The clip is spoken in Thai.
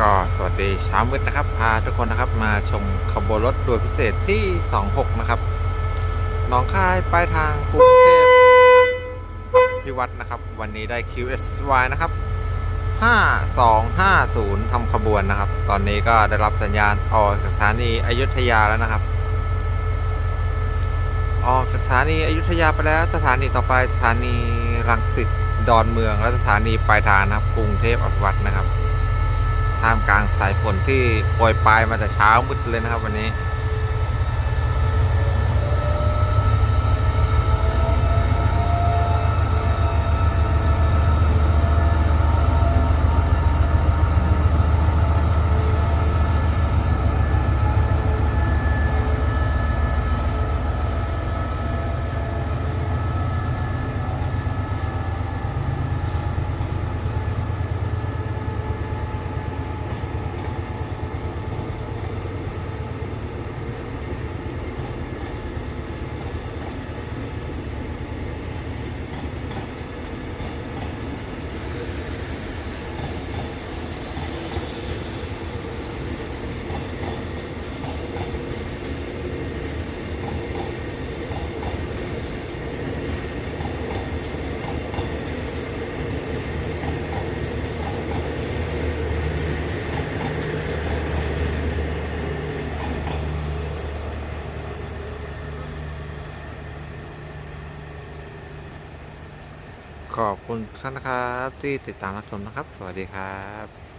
ก็สวัสดีเช้ามืดนะครับ พาทุกคนนะครับมาชมขบวนรถด่วนพิเศษที่ 26 นะครับหนองคายปลายทางกรุงเทพพิวัตรนะครับ วันนี้ได้ QSY นะครับ 5250ทำขบวนนะครับ ตอนนี้ก็ได้รับสัญญาณออกจากสถานีอยุธยาแล้วนะครับ ออกจากสถานีอยุธยาไปแล้วสถานีต่อไปสถานีรังสิตดอนเมืองและสถานีปลายทางนะครับกรุงเทพอภิวัตรนะครับ ท่ามกลางสายฝนที่โปรยปลายมาแต่เช้ามืดเลยนะครับ วันนี้ ขอบคุณท่านนะครับที่ติดตามรับชมนะครับ สวัสดีครับ